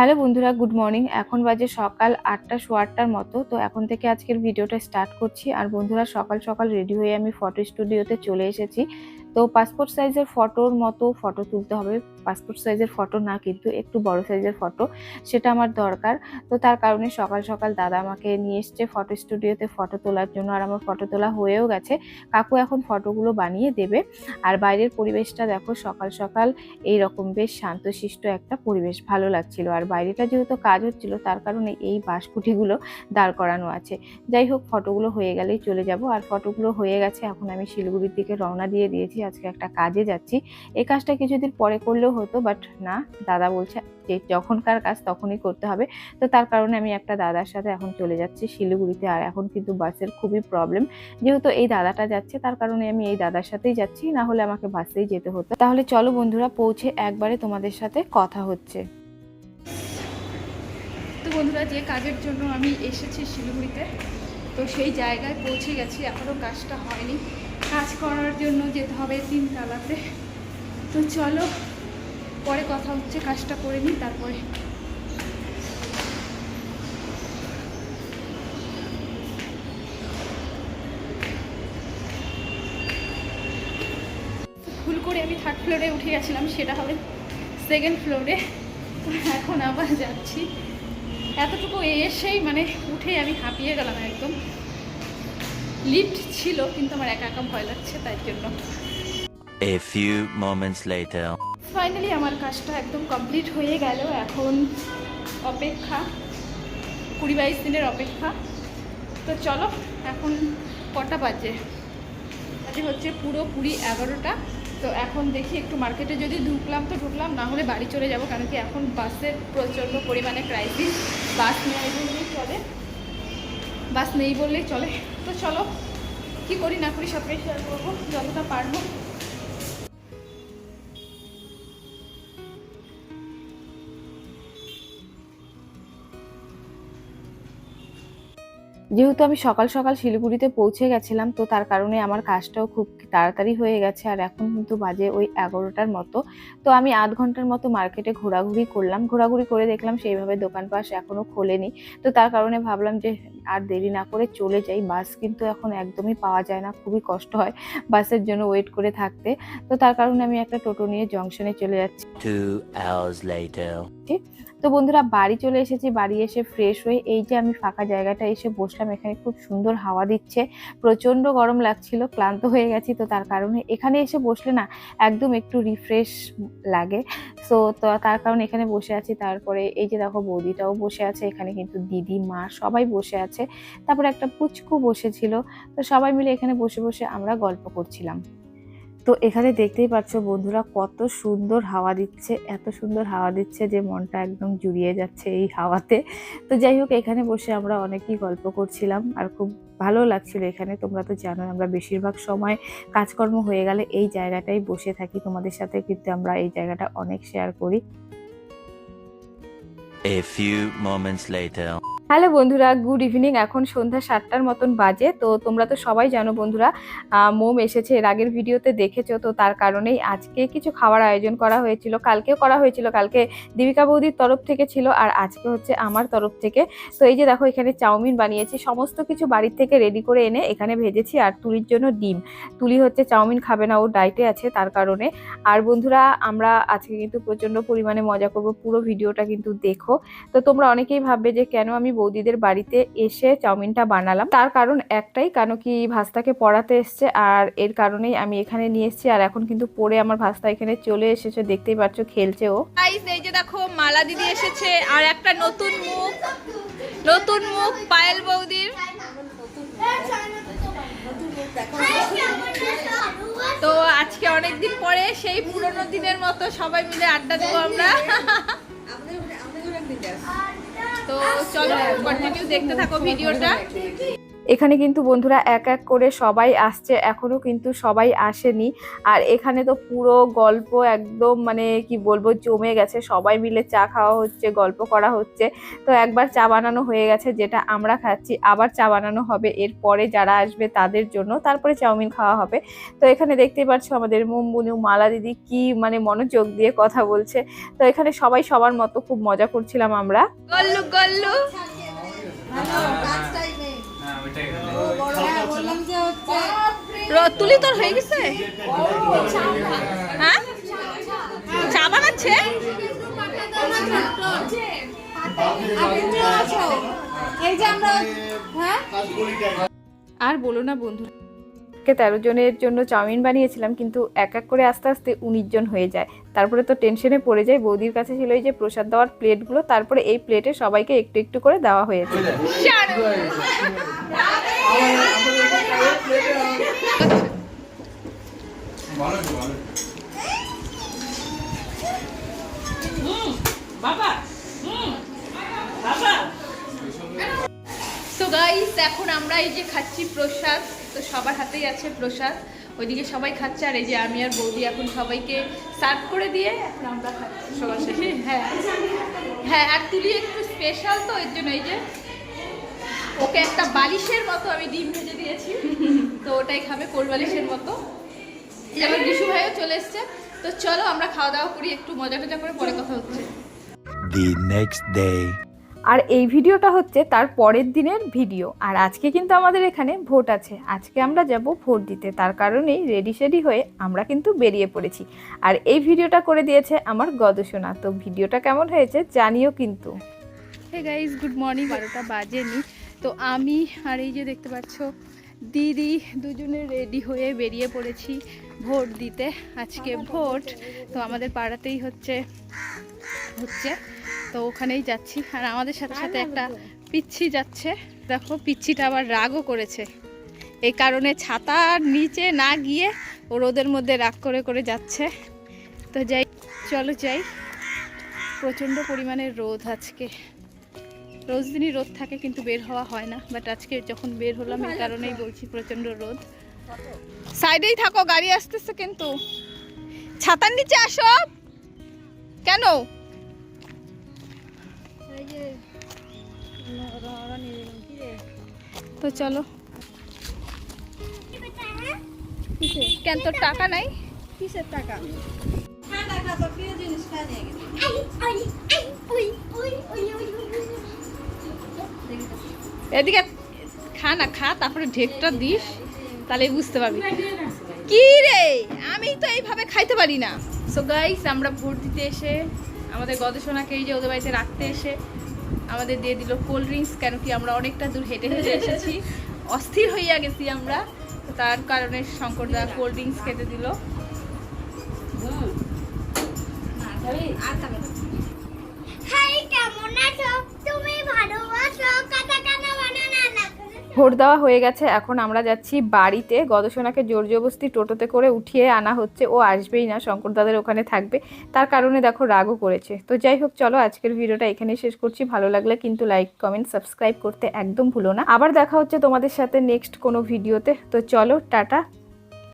Hello বন্ধুরা, good morning. এখন বাজে সকাল আটটা সো আটটার মতো। তো এখন থেকে আজকের ভিডিওটা স্টার্ট করছি। আর বন্ধুরা, সকাল সকাল রেডি হয়ে আমি ফটো স্টুডিওতে চলে এসেছি। তো পাসপোর্ট সাইজের ফটোর মতো ফটো তুলতে হবে। পাসপোর্ট সাইজের ফটো না, কিন্তু একটু বড় সাইজের ফটো সেটা আমার দরকার। তো তার কারণে সকাল সকাল দাদা আমাকে নিয়ে এসছে ফটো স্টুডিওতে ফটো তোলার জন্য, আর আমার ফটো তোলা হয়েও গেছে। কাকু এখন ফটোগুলো বানিয়ে দেবে। আর বাইরের পরিবেশটা দেখো, সকাল সকাল এই রকম বেশ শান্তশিষ্ট একটা পরিবেশ, ভালো লাগছিল। আর বাইরেটা যেহেতু কাজ হচ্ছিল, তার কারণে এই বাঁশকুঠিগুলো দাঁড় করানো আছে। যাই হোক ফটোগুলো হয়ে গেলেই চলে যাব। আর ফটোগুলো হয়ে গেছে, এখন আমি শিলিগুড়ির দিকে রওনা দিয়ে দিয়েছি। আজকে একটা কাজে যাচ্ছি। এই কাজটা কিছুদিন পরে করলেও হতো বাট না, দাদা বলছে যে যখনকার কাজ তখনই করতে হবে। তো তার কারণে আমি একটা দাদার সাথে এখন চলে যাচ্ছি শিলিগুড়িতে, আর এখন কিন্তু বাসের খুবই প্রবলেম যেহেতু এই দাদাটা যাচ্ছে, তার কারণে আমি এই দাদার সাথেই যাচ্ছি, না হলে আমাকে বাসেই যেতে হতো। তাহলে চলো বন্ধুরা, পৌঁছে একবারে তোমাদের সাথে কথা হচ্ছে। তো বন্ধুরা, যে কাজের জন্য আমি এসেছি শিলিগুড়িতে, তো সেই জায়গায় পৌঁছে গেছি। এখনও কাজটা হয়নি। কাজ করার জন্য যেতে হবে তিন তালাতে তো চলো পরে কথা হচ্ছে, কাজটা করে নিই, তারপরে। ভুল করে আমি থার্ড ফ্লোরে উঠে গেছিলাম, সেটা হবে সেকেন্ড ফ্লোরে এখন আবার যাচ্ছি। এতটুকু এসেই মানে উঠেই আমি হাঁপিয়ে গেলাম একদম। লিফট ছিল, কিন্তু আমার একা একা ভয় লাগছে, তাই জন্য। A few moments later. Finally আমার কাজটা একদম কমপ্লিট হয়ে গেল। এখন অপেক্ষা, কুড়ি বাইশ দিনের অপেক্ষা। তো চলো, এখন কটা বাজে? বাজে হচ্ছে পুরো কুড়ি এগারোটা। তো এখন দেখি একটু মার্কেটে যদি ঢুকলাম তো ঢুকলাম, না হলে বাড়ি চলে যাব, কারণ কি এখন বাসের প্রচণ্ড পরিমাণে ক্রাইসিস বাস নেই বললেই চলে। বাস নেই বললেই চলে। তো চলো, কি করি না করি সবটাই শেয়ার করব, যতটা পারব। যেহেতু আমি সকাল সকাল শিলিগুড়িতে পৌঁছে গেছিলাম, তো তার কারণে আমার কাজটাও খুব তাড়াতাড়ি হয়ে গেছে, আর এখন কিন্তু বাজে ওই এগারোটার মতো। তো আমি আধ ঘণ্টার মতো মার্কেটে ঘোরাঘুরি করলাম। ঘোরাঘুরি করে দেখলাম সেইভাবে দোকান পাশ এখনও খোলেনি। তো তার কারণে ভাবলাম যে আর দেরি না করে চলে যাই। বাস কিন্তু এখন একদমই পাওয়া যায় না খুবই কষ্ট হয় বাসের জন্য ওয়েট করে থাকতে। তো তার কারণে আমি একটা টোটো নিয়ে জংশনে চলে যাচ্ছি. তো বন্ধুরা বাড়ি চলে এসেছি বাড়ি এসে ফ্রেশ হয়ে এই যে আমি ফাঁকা জায়গাটা এসে বসলাম এখানে খুব সুন্দর হাওয়া দিচ্ছে প্রচণ্ড গরম লাগছিল ক্লান্ত হয়ে গেছি তো তার কারণে এখানে এসে বসলে না একদম একটু রিফ্রেশ লাগে। সো তো তার কারণে এখানে বসে আছি তারপরে এই যে দেখো বৌদিটাও বসে আছে এখানে কিন্তু দিদি মা সবাই বসে আছে। তারপরে একটা পুচকু বসেছিল। তো সবাই মিলে এখানে বসে বসে আমরা গল্প করছিলাম। তো এখানে দেখতেই পাচ্ছ বন্ধুরা কত সুন্দর হাওয়া দিচ্ছে, এত সুন্দর হাওয়া দিচ্ছে যে মনটা একদম জুড়িয়ে যাচ্ছে এই হাওয়াতে। তো যাই হোক, এখানে বসে আমরা অনেকেই গল্প করছিলাম আর খুব ভালো লাগছিল এখানে। তোমরা তো জানো আমরা বেশিরভাগ সময় কাজকর্ম হয়ে গেলে এই জায়গাটাই বসে থাকি। তোমাদের সাথে কিন্তু আমরা এই জায়গাটা অনেক শেয়ার করি। A few moments later. Hello বন্ধুরা, গুড ইভিনিং। এখন সন্ধ্যা সাতটার মতন বাজে, তো তোমরা তো সবাই জানো বন্ধুরা মোম এসেছে, এর আগের ভিডিওতে দেখেছ, তো তার কারণেই আজকে কিছু খাওয়ার আয়োজন করা হয়েছিল। কালকেও করা হয়েছিল, কালকে দীপিকা বৌদির তরফ থেকে ছিল, আর আজকে হচ্ছে আমার তরফ থেকে। তো এই যে দেখো, এখানে চাউমিন বানিয়েছি, সমস্ত কিছু বাড়ির থেকে রেডি করে এনে এখানে ভেজেছি, আর তুলির জন্য ডিম। তুলি হচ্ছে চাউমিন খাবে না, ও ডাইটে আছে তার কারণে। আর বন্ধুরা, আমরা আজকে কিন্তু প্রচণ্ড পরিমাণে মজা করব, পুরো ভিডিওটা কিন্তু দেখো। তো তোমরা অনেকেই ভাববে যে কেন আমি বৌদিদের বাড়িতে এসে চাউমিনটা বানালাম। তার কারণ একটাই কেন কি ভাস্তাকে পড়াতে এসছে আর এর কারণেই আমি এখানে নিয়ে এসেছি আর এখন কিন্তু পরে আমার ভাস্তা এখানে চলে এসেছে দেখতেই পাচ্ছ খেলছে ও। গাইস এই যে দেখো মালা দিদি এসেছে আর একটা নতুন মুখ নতুন মুখ পায়েল বৌদির। তো আজকে অনেক দিন পরে সেই পুরনো দিনের মতো সবাই মিলে আড্ডা দেবো আমরা। তো চলো কন্টিনিউ দেখতে থাকো ভিডিওটা। এখানে কিন্তু বন্ধুরা এক এক করে সবাই আসছে এখনও কিন্তু সবাই আসেনি। আর এখানে তো পুরো গল্প একদম মানে কি বলব জমে গেছে। সবাই মিলে চা খাওয়া হচ্ছে গল্প করা হচ্ছে। তো একবার চা বানানো হয়ে গেছে যেটা আমরা খাচ্ছি আবার চা বানানো হবে। এরপরে যারা আসবে তাদের জন্য তারপরে চাউমিন খাওয়া হবে। তো এখানে দেখতেই পাচ্ছ আমাদের মুমবুনু মালা দিদি কি মানে মনোযোগ দিয়ে কথা বলছে। তো এখানে সবাই সবার মতো খুব মজা করছিলাম আমরা। গল্লু গল্লু। তুলি তোর হয়ে গেছে? হ্যাঁ? চা বানাচ্ছে? এই যে আমরা হ্যাঁ? আর বলো না বন্ধু। কে তেরো জনের জন্য চাউমিন বানিয়েছিলাম, কিন্তু এক এক করে আস্তে আস্তে উনিশ জন হয়ে যায়। তারপরে তো টেনশনে পড়ে যায়। বৌদির কাছে ছিল এই যে প্রসাদ দেওয়ার প্লেটগুলো, তারপরে এই প্লেটে সবাইকে একটু একটু করে দেওয়া হয়েছে। এখন আমরা এই যে খাচ্ছি প্রসাদ। তো সবার হাতেই আছে প্রসাদ। ওইদিকে সবাই খাচ্ছে আর এই যে আমি আর বৌদি এখন সবাইকে সার্ভ করে দিয়ে এখন আমরা খাচ্ছি। সবার শেষে? হ্যাঁ। হ্যাঁ আর তুলি একটু স্পেশাল তো এর জন্য এই যে ওকে একটা বালিশের মতো আমি ডিম ভেজে দিয়েছি। তো ওটাই খাবে কোল বালিশের মতো। আমার বিশু ভাইও চলে এসছে। তো চলো আমরা খাওয়া দাওয়া করি একটু মজা টজা করে পরে কথা হচ্ছে। The next day. আর এই ভিডিওটা হচ্ছে তার পরের দিনের ভিডিও। আর আজকে কিন্তু আমাদের এখানে ভোট আছে। আজকে আমরা যাব ভোট দিতে। তার কারণেই রেডি সেডি হয়ে আমরা কিন্তু বেরিয়ে পড়েছি। আর এই ভিডিওটা করে দিয়েছে আমার গদসোনা। তো ভিডিওটা কেমন হয়েছে জানিও কিন্তু। হে গাইজ গুড মর্নিং বারোটা বাজেনি। তো আমি আর এই যে দেখতে পাচ্ছ, দিদি দুজনে রেডি হয়ে বেরিয়ে পড়েছি ভোট দিতে। আজকে ভোট। তো আমাদের পাড়াতেই হচ্ছে হচ্ছে তো ওখানেই যাচ্ছি। আর আমাদের সাথে সাথে একটা পিচ্ছি যাচ্ছে। দেখো পিচ্ছিটা আবার রাগও করেছে। এই কারণে ছাতার নিচে না গিয়ে ও রোদের মধ্যে রাগ করে করে যাচ্ছে। তো যাই চলো যাই। প্রচণ্ড পরিমাণে রোদ আজকে। রোজ দিনই রোদ থাকে কিন্তু বের হওয়া হয় না। বাট আজকে যখন বের হলাম এই কারণেই বলছি প্রচণ্ড রোদ। সাইডেই থাকো গাড়ি আসতেছে কিন্তু। ছাতার নিচে আসো। কেন? তো চলো। কেন তোর টাকা নাই? কিসের টাকা? গেছে। এদিকে খা না খা তারপরে ঢেকটা দিস তাহলে বুঝতে পারবি। কি রে? আমি তো এইভাবে খাইতে পারি না। সো গাইস আমরা ভোট দিতে এসে আমাদের গবেষণাকে এই যে ওদের বাড়িতে রাখতে এসে আমাদের দিয়ে দিল কোল্ড ড্রিঙ্কস কেন কি আমরা অনেকটা দূর হেঁটে হেঁটে এসেছি। অস্থির হইয়া গেছি আমরা। তো তার কারণে শঙ্কর শঙ্করদা কোল্ড ড্রিঙ্কস খেতে দিল। হাই কেমন আছো? তুমি ভালো আছো? ভোট দেওয়া হয়ে গেছে। এখন আমরা যাচ্ছি বাড়িতে। গদসোনাকে জোর জবস্তি টোটোতে করে উঠিয়ে আনা হচ্ছে। ও আসবেই না, শঙ্কর দাদার ওখানে থাকবে। তার কারণে দেখো রাগও করেছে। তো যাই হোক, চলো আজকের ভিডিওটা এখানেই শেষ করছি। ভালো লাগলে কিন্তু লাইক কমেন্ট সাবস্ক্রাইব করতে একদম ভুলো না। আবার দেখা হচ্ছে তোমাদের সাথে নেক্সট কোনো ভিডিওতে তো চলো, টাটা।